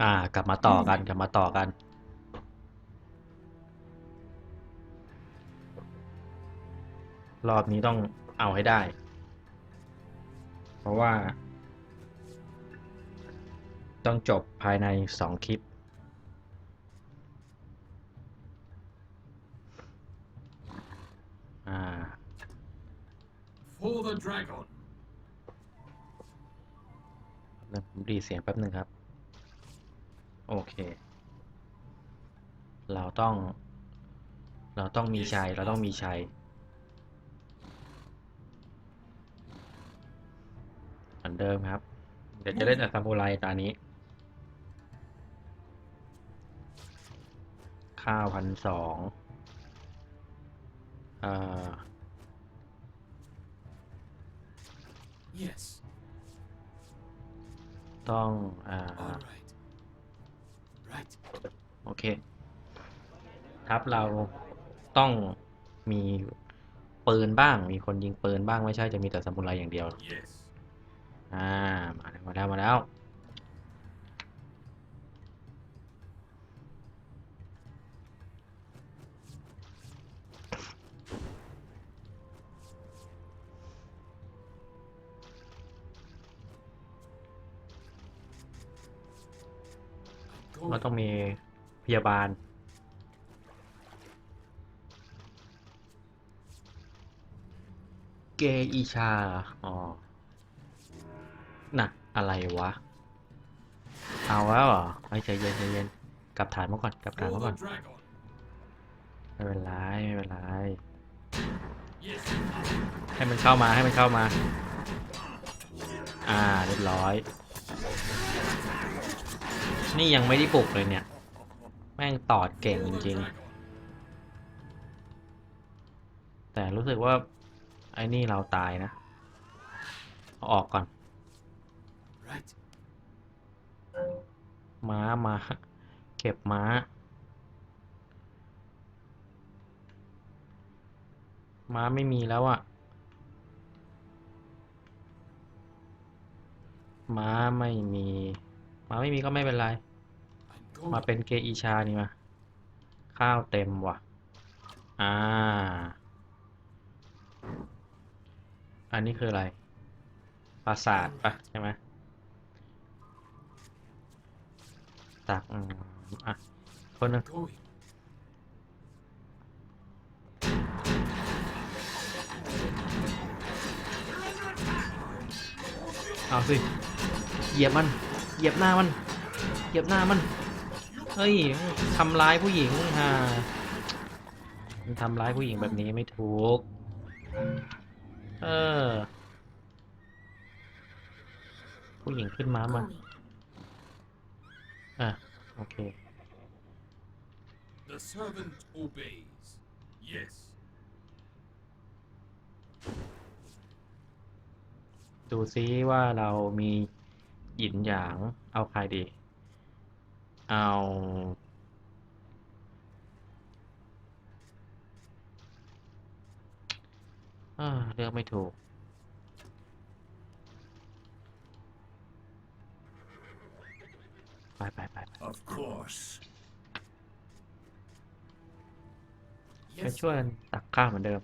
อ่า กลับมาต่อกันกลับมาต่อกัน รอบนี้ต้องเอาให้ได้ เพราะว่า ต้องจบภายในสองคลิป อ่า For the dragon. เดี๋ยวผมดีดเสียงแป๊บหนึ่งครับ โอเค เราต้อง เราต้องมีชัย เราต้องมีชัย เหมือนเดิมครับ เดี๋ยวจะเล่นแต่ซามูไรตานี้ ข้าวพันสองเอ่อ Yes. ต้อง อ่า All right. Right. โอเค ทัพเราต้องมีปืนบ้าง มีคนยิงปืนบ้างไม่ใช่จะมีแต่ซามูไรอย่างเดียว Yes. อ่า มาแล้วมาแล้วมาแล้ว I'm ก็ going. ต้องมี พยาบาล เกอีชา อ๋อ น่ะ อะไรวะ เอาแล้วเหรอไอ้ใจเย็นใจเย็นกลับฐานมาก่อนกลับฐานมาก่อน ไม่เป็นไร ไม่เป็นไร ให้มันเข้ามาให้มันเข้ามา อ่า เรียบร้อย นี่ยังไม่ได้ปลุกเลยเนี่ย แม่งตอดเก่ง For จ the ริง dragon. ๆแต่รู้สึกว่า ไอ้นี่เราตายนะเอาออกก่อน Right. ม้ามา เก็บม้า ม้าไม่มีแล้วอะม้าไม่มี ม้าไม่มีก็ไม่เป็นไร I'm มาเป็นเกอีชานี่มา ข้าวเต็มว่ะ อ่า อันนี้คืออะไร ปราสาทปะใช่ไหมตักอะ คนนึงเอาสิ เหยียบมัน เหยียบหน้ามัน เหยียบหน้ามัน เฮ้ยทำร้ายผู้หญิงฮะมันทำร้ายผู้หญิงแบบนี้ไม่ถูก เออ ผู้หญิงขึ้นม้ามาอะ โอเค The servant obeys. Yes. ดูซิว่าเรามีหยินหยางเอาใครดี เอาอ่าเลือกไม่ถูก ไปไปไปไป Of course. ไป Yes. ช่วยกันตักข้าวเหมือนเดิม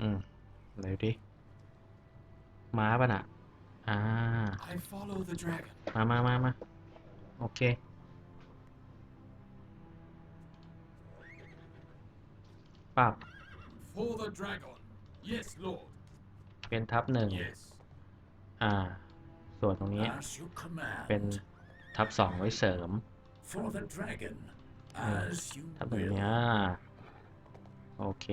อืมเดี๋ยวดิ ม้าป่ะน่ะ อ่า I follow the dragon. มามามามา โอเคปับ For the dragon. Yes, Lord. เป็นทับหนึ่ง Yes. อ่า ส่วนตรงนี้ As you command. เป็นทับสองไว้เสริม For the dragon. Yeah. As you ทับแบบ will. นี้อ่าโอเค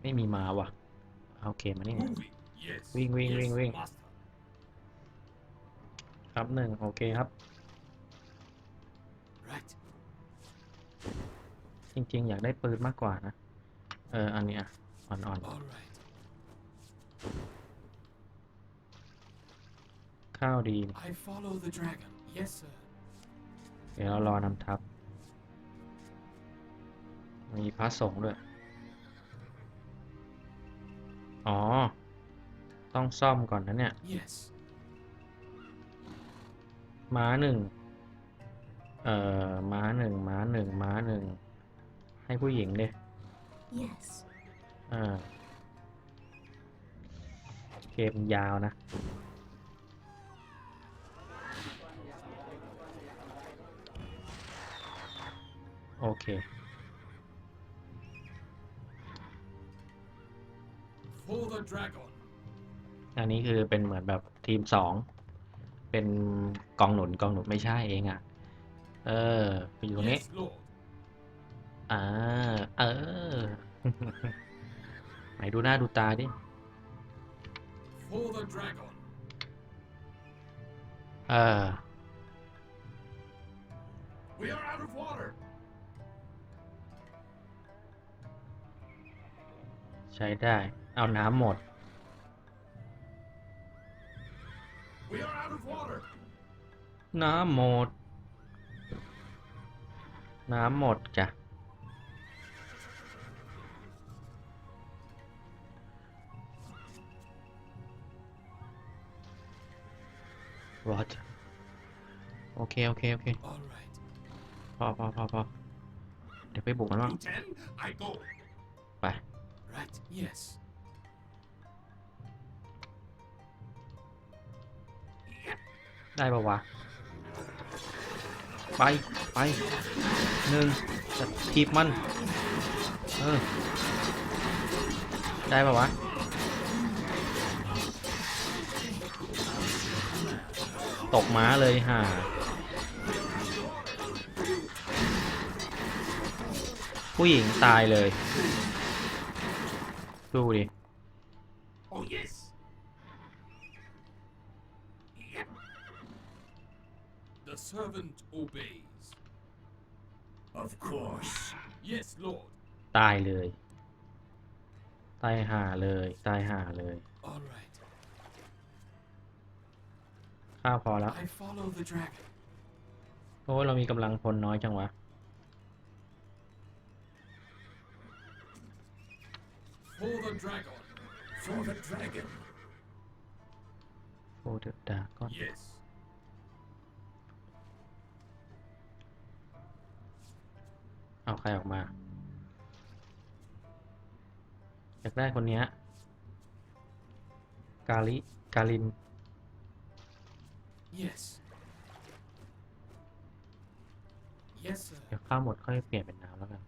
ไม่มีมาว่ะ โอเค มานี่ Moving. Yes. Wing, wing, yes, wing, wing. Master. ทับหนึ่งโอเคครับ Right. จริงๆ อยากได้ปืนมากกว่านะ เออ อันเนี้ยอ่อน All right. ๆข้าวดี I follow the dragon. Yes, sir. เดี๋ยวเรารอนำทับมีพระสงฆ์ด้วย อ๋อ ต้องซ่อมก่อนนะเนี่ย Yes. ม้าหนึ่งเอ่อม้าหนึ่งม้าหนึ่งม้าหนึ่งให้ผู้หญิงดิ Yes. อ่าเกมยาวนะ โอเค For the dragon. อันนี้คือเป็นเหมือนแบบทีมสอง เป็นกองหนุนกองหนุนไม่ใช่เองอะ เออไปอยู่ตรงนี้ Yes, Lord. อ่าเออไหนดูหน้าดูตาดิ For the dragon. เออ We are out of water. ใช้ได้ เอาน้ำหมด น้ำหมด น้ำหมดจ้ะ what โอเค โอเค โอเค All right. พอพอพอพอเดี๋ยวไปบุกมันบ้าง To ten, I go. ไป Right. Yes. ได้ปะวะ ไป ไปหนึ่งจะทีบมัน เออ ได้ปะวะ ตกม้าเลยห่าผู้หญิงตายเลย ดูดิ The servant obeys. Of course. Yes, Lord. ตายเลย ตายห่าเลย ตายห่าเลย All right. ข้าวพอแล้ว I follow the dragon. โอ้ยเรามีกำลังพลน้อยจังวะ For the dragon. For the dragon. โอ้เดือดดาก็ Yes. เอาใครออกมาอยากได้คนเนี้ยกาลิกาลิน Yes. Yes, sir. เดี๋ยวข้าวหมดค่อยเปลี่ยนเป็นน้ำแล้วกัน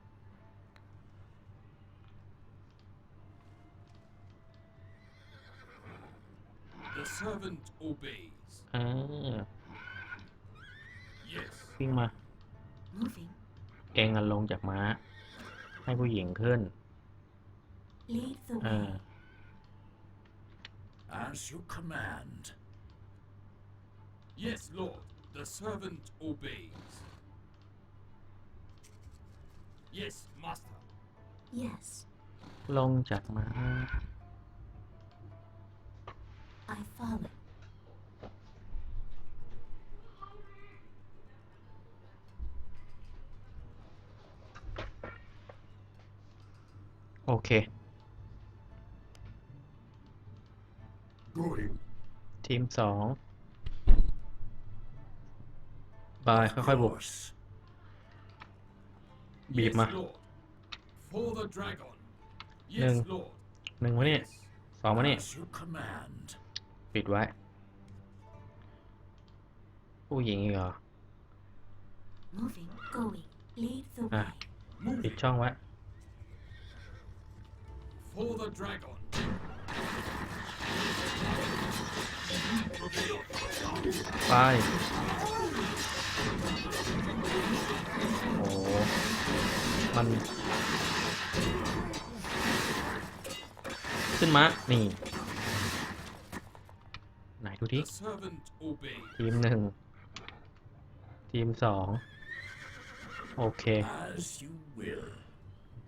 The servant obeys. เออ Yes. วิ่งมา Moving. เองอะลงจากม้า ให้ผู้หญิงขึ้น Lead the เอ way. อ As you command. Yes, Lord. The servant obeys. Yes, Master. Yes. ลงจากม้า I follow. โอเค Going. ทีมสองบายค่อยๆบุก course. บีบ Yes, มา Lord. For the dragon. Nâng. Yes, Lord. หนึ่งมานี่ Yes. สองมานี่ As you command. ปิดไว้ ผู้หญิงอีกเหรอ Moving. Going. Lead the Ah. way. ปิด Moving. ช่องไว้ For the dragon. ไป โอ้ มัน ขึ้นมา นี่ ไหนดูดิ The servant obeys. ทีมหนึ่ง ทีมสอง โอเค As you will.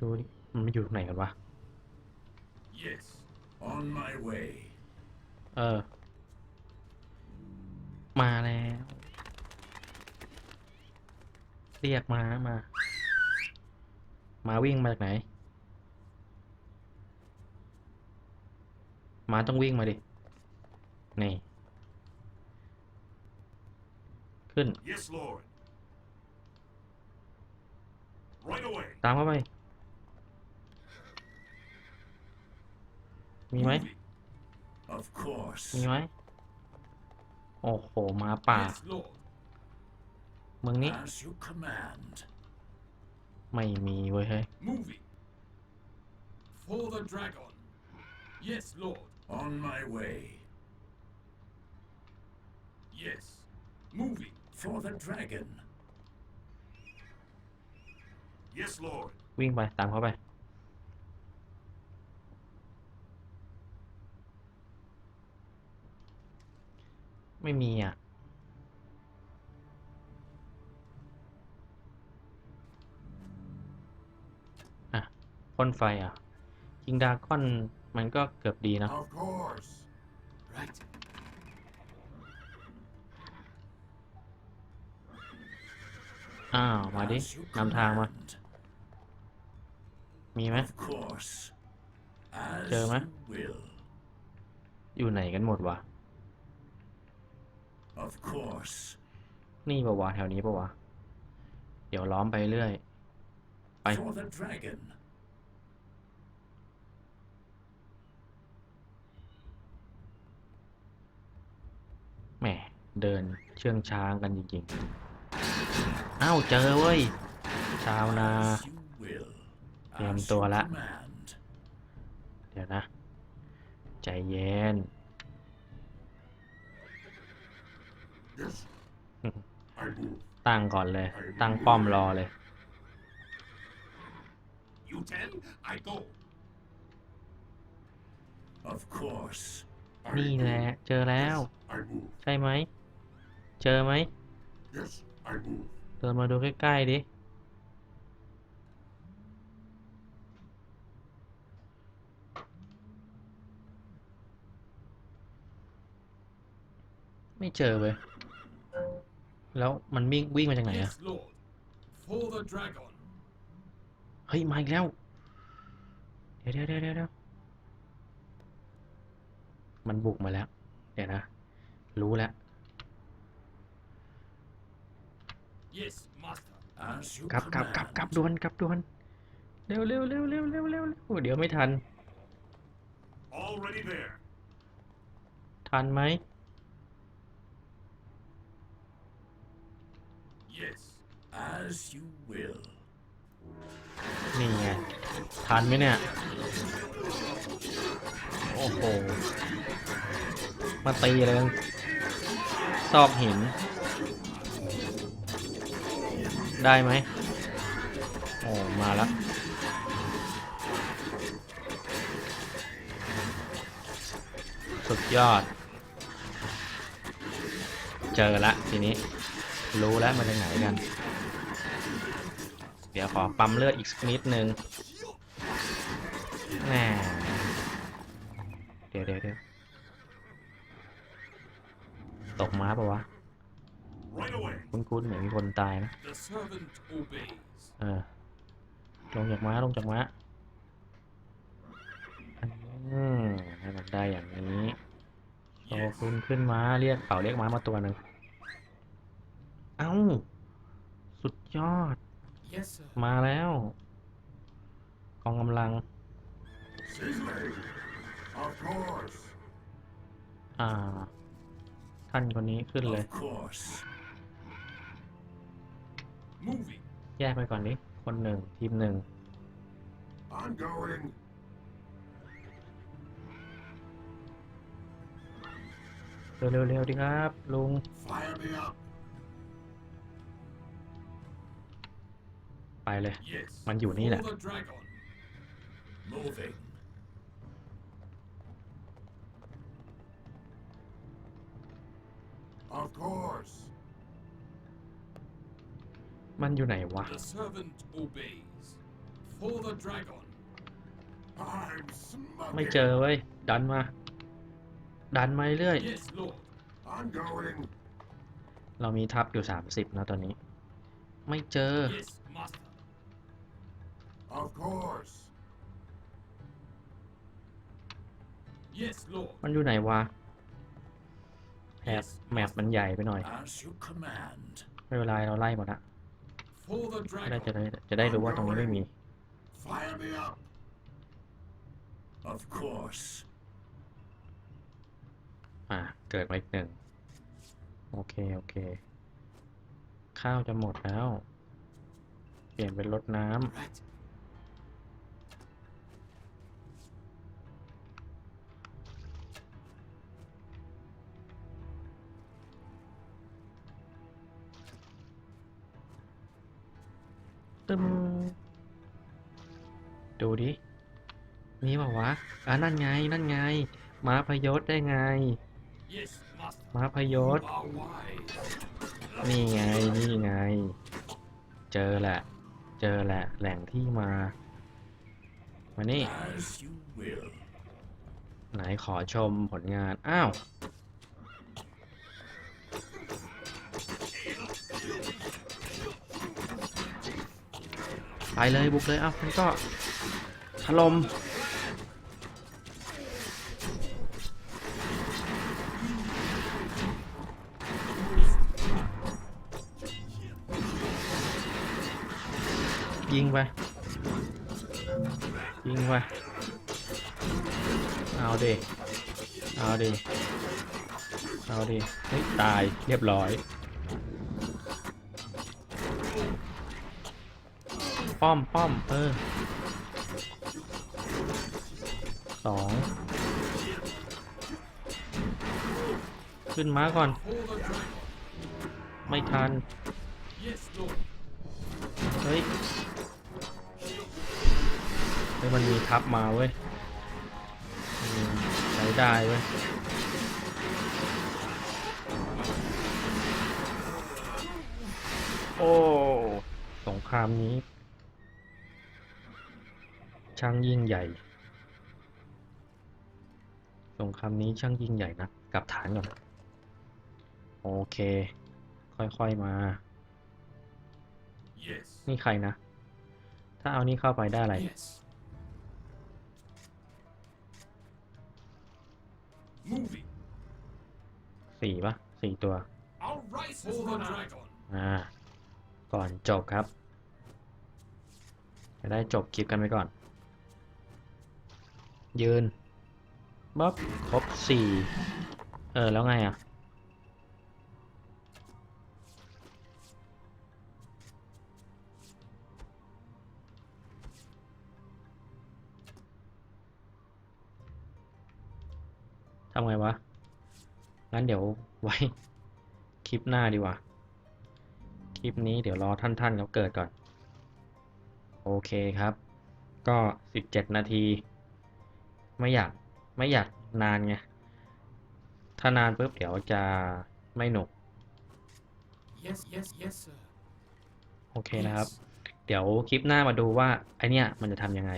ดูดิมันอยู่ไหนกันวะ Yes. On my way. เออ มาแล้ว เรียกมามา มาวิ่งมาจากไหน มาต้องวิ่งมาดิ นี่ ขึ้น Yes, Lord. Right away. ตามเข้าไป มีไหม Moving. Of course. มีไหม โอ้โหหมาป่า Yes, Lord. เมืองนี้ As you command. ไม่มีเว้ยเฮ้ย Moving. For the dragon. Yes, Lord. On my way. Yes. Moving. For the dragon. Yes, Lord. วิ่งไปตามเข้าไป ไม่มีอะ อะพ่นไฟอะคิงดาก้อนมันก็เกือบดีนะ Of course. Right. อ้าว มาดิ As you นำทางมา command. มีไหม Of course. As Chờ má. you will. อยู่ไหนกันหมดวะ Of course. นี่ปะวะแถวนี้ปะวะ เดี๋ยวล้อมไปเรื่อย ไป For the dragon. แหมเดินเชื่องช้างกันจริงๆ อ้าว เจอเว้ย ชาวนา As you will. เตรียม As ตัว you ละ command. เดี๋ยวนะ ใจเย็น Yes. I move. ตั้งก่อนเลย ตั้งป้อมรอเลย You tell, I go. Of course. I นี่แหละ เจอแล้ว I move. ใช่ไหม เจอไหม Yes, I move. เดินมาดูใกล้ๆดิ ไม่เจอเว้ย แล้วมันวิ่งวิ่งมาจากไหนอะ Yes, Lord. For the dragon. เฮ้ย มาอีกแล้ว เดี๋ยวเดี๋ยวเดี๋ยวเดี๋ยวมันบุกมาแล้ว เดี๋ยวนะ รู้แล้ว Yes, Master. As you กลับกลับกลับกลับ command. ด่วนกลับด่วนเร็วเร็วเร็วเร็วเร็วเร็วเร็วเดี๋ยวไม่ทัน Already there. ทันไหม Yes. As you will. นี่ไงทันไหมเนี่ย โอ้โห มาตีเลยกันซอกหิน ได้ไหมโอ้ มาแล้วสุดยอด เจอละทีนี้ รู้แล้วมาจากไหนกัน เดี๋ยวขอปั๊มเลือดอีกสักนิดนึงแหมเดี๋ยวเดี๋ยวเดี๋ยวตกม้าปะวะ คุ้นๆเหมือนมีคนตายนะ เออ ลงจากม้าลงจากม้าอืมให้มันได้อย่างนี้โตขึ้นขึ้นม้าเรียกเป่าเรียกม้ามาตัวหนึ่ง เอ้า สุดยอด Yes, sir. มาแล้ว กองกำลัง Of course. อ่า ท่านคนนี้ขึ้นเลย Of course. Moving. แยกไปก่อนดิคนหนึ่งทีมหนึ่ง I'm going. เร็วๆเร็วๆดิครับ ลุง Fire me up. ไปเลย Yes. มันอยู่นี่แหละ For the dragon. Moving. Of course. มันอยู่ไหนวะ The servant obeys. For the dragon. I'm smoking. ไม่เจอเว้ย ดันมา ดันมาเรื่อย Yes, Lord. I'm going. เรามีทับอยู่สามสิบนะตอนนี้ ไม่เจอ Yes, Master. Of course. Yes, Lord. มันอยู่ไหนวะแมปแมปมันใหญ่ไปหน่อย As you command. ไม่เป็นไรเราไล่หมดละ For the จะได้ dragon. จะได้จะได้รู้ว่าตรงนี้ไม่มี Fire me up. Of course. อ่า เกิดมาอีกหนึ่ง โอเค โอเค ข้าวจะหมดแล้ว เปลี่ยนเป็นรดน้ำ Right. ตึมดูดิมีเปล่าวะอ่านั่นไง นั่นไง ม้าพยศได้ไง ม้าพยศ นี่ไง นี่ไง เจอแหละ เจอแหละ แหล่งที่มา มานี่ ไหนขอชมผลงาน อ้าว ไปเลยบุกเลย เอ้ามันก็ถล่มยิงไป ยิงไป เอาดิเอาดิเอาดิเฮ้ยตายเรียบร้อย ป้อมป้อมเออสองขึ้นม้าก่อน ไม่ทัน เฮ้ยเฮ้ยมันมีทับมาเว้ยใช้ได้เว้ยโอ้ สงครามนี้ ช่างยิ่งใหญ่ สงครามนี้ช่างยิ่งใหญ่นะ กลับฐานก่อน โอเค ค่อยๆมา Yes. นี่ใครนะ ถ้าเอานี่เข้าไปได้อะไร Yes. Moving. สี่ปะสี่ตัว Our rice for the dragon. อ่า ก่อนจบครับ จะได้จบคลิปกันไปก่อน ยืนบ๊อบครบสี่เออ แล้วไงอะ ทำไงวะ งั้นเดี๋ยวไว้ คลิปหน้าดีกว่า คลิปนี้เดี๋ยวรอท่านๆเขาเกิดก่อน โอเคครับ ก็สิบเจ็ดนาที ไม่อยากไม่อยากนานไง ถ้านานปุ๊บเดี๋ยวจะไม่หนุก Yes, yes, yes, sir. โอเคนะครับ เดี๋ยวคลิปหน้ามาดูว่าไอเนี้ยมันจะทำยังไง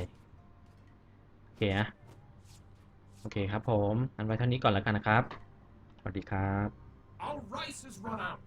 โอเคนะโอเคครับผม อันไว้เท่านี้ก่อนแล้วกันนะครับ สวัสดีครับ Our rice is run out.